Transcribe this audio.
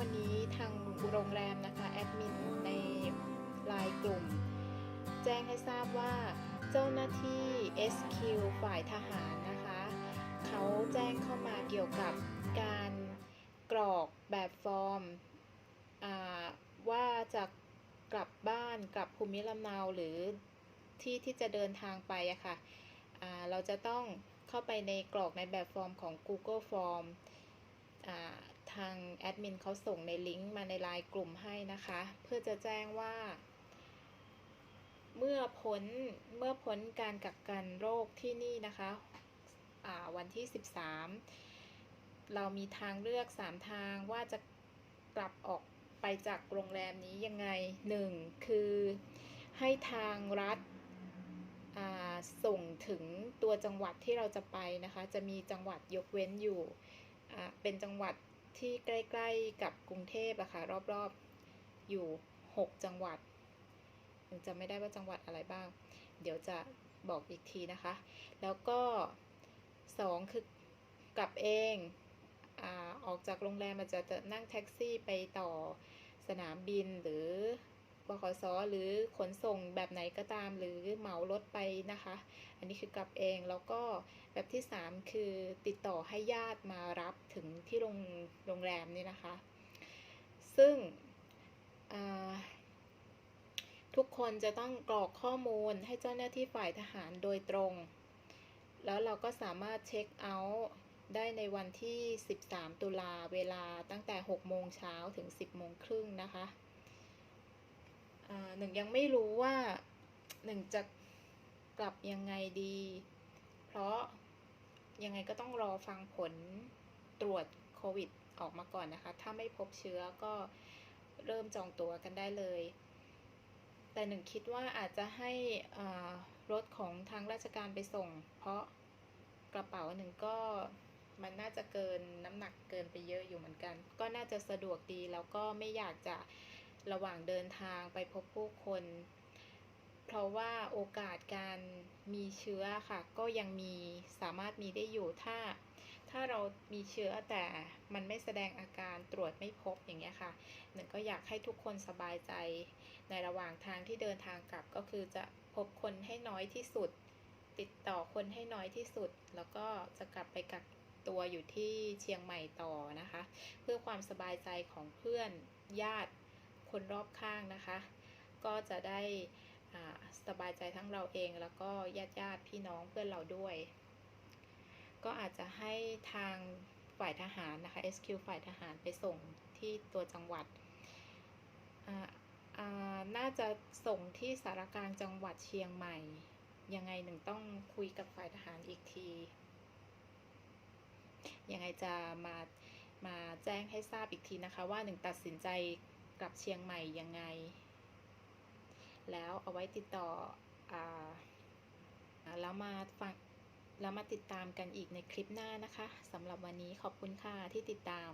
วันนี้ทางโรงแรมนะคะแอดมินในไลน์กลุ่ม แจ้งให้ทราบว่าเจ้าหน้าที่ SQ ฝ่ายทหารนะคะ เขาแจ้งเข้ามาเกี่ยวกับการกรอกแบบฟอร์มว่าจะกลับบ้านกลับภูมิลำเนาหรือที่ที่จะเดินทางไปอะค่ะอ่าเราจะต้องเข้าไปในกรอกในแบบฟอร์มของ Google Form ทางแอดมินเขาส่งในลิงก์มาในไลน์กลุ่มให้นะคะ เพื่อจะแจ้งว่า เมื่อพ้นเมื่อพ้นการกักกันโรคที่นี่นะคะอ่าวันที่ 13 เรามีทางเลือก 3 ทางว่าจะกลับออกไปจากโรงแรมนี้ยังไง 1. คือให้ทางรัฐส่งถึงตัวจังหวัดที่เราจะไปนะคะ จะมีจังหวัดยกเว้นอยู่อ่เป็นจังหวัด ที่ใกล้ๆกับกรุงเทพอะค่ะรอบๆอยู่ 6 จังหวัดยังจะไม่ได้ว่าจังหวัดอะไรบ้าง เดี๋ยวจะบอกอีกทีนะคะ แล้วก็สองคือกลับเองอาออกจากโรงแรมมันจะจะนั่งแท็กซี่ไปต่อสนามบินหรือ บขสหรือขนส่งแบบไหนก็ตาม หรือเหมารถไปนะคะ อันนี้คือกลับเองแล้วก็แบบที่ 3 คือติดต่อให้ญาติมารับถึงที่โรงโรงแรมนี่นะคะ ซึ่งทุกคนจะต้องกรอกข้อมูลให้เจ้าหน้าที่ฝ่ายทหารโดยตรง แล้วเราก็สามารถเช็คเอาท์ได้ในวันที่ 13 ตุลาเวลาตั้งแต่ 6 โมงเช้าถึง 10 โมงครึ่งนะคะ หนึ่งยังไม่รู้ว่าหนึ่งจะกลับยังไงดี เพราะยังไงก็ต้องรอฟังผลตรวจโควิดออกมาก่อนนะคะ ถ้าไม่พบเชื้อก็เริ่มจองตั๋วกันได้เลย แต่หนึ่งคิดว่าอาจจะให้รถของทางราชการไปส่ง เพราะกระเป๋าหนึ่งก็มันน่าจะเกินน้ำหนักเกินไปเยอะอยู่เหมือนกัน ก็น่าจะสะดวกดีแล้วก็ไม่อยากจะ ระหว่างเดินทางไปพบผู้คน เพราะว่าโอกาสการมีเชื้อค่ะ ก็ยังมีสามารถมีได้อยู่ถ้า ถ้าเรามีเชื้อแต่มันไม่แสดงอาการตรวจไม่พบอย่างเงี้ยค่ะหนึ่งก็อยากให้ทุกคนสบายใจ ในระหว่างทางที่เดินทางกลับก็คือจะพบคนให้น้อยที่สุด ติดต่อคนให้น้อยที่สุด แล้วก็จะกลับไปกักตัวอยู่ที่เชียงใหม่ต่อนะคะ เพื่อความสบายใจของเพื่อนญาติ คนรอบข้างนะคะ ก็จะได้สบายใจทั้งเราเองแล้วก็ญาติญาติพี่น้องเพื่อนเราด้วย ก็อาจจะให้ทางฝ่ายทหารนะคะ SQ ฝ่ายทหารไปส่งที่ตัวจังหวัด น่าจะส่งที่สารกลางจังหวัดเชียงใหม่ ยังไงหนึ่งต้องคุยกับฝ่ายทหารอีกที ยังไงจะมามาแจ้งให้ทราบอีกทีนะคะ ว่าหนึ่งตัดสินใจ ลับเชียงใหม่ยังไง แล้วเอาไว้ติดต่ออแล้วมาฟังแล้วมาติดตามกันอีกในคลิปหน้านะคะสำหรับวันนี้ขอบคุณค่ะที่ติดตาม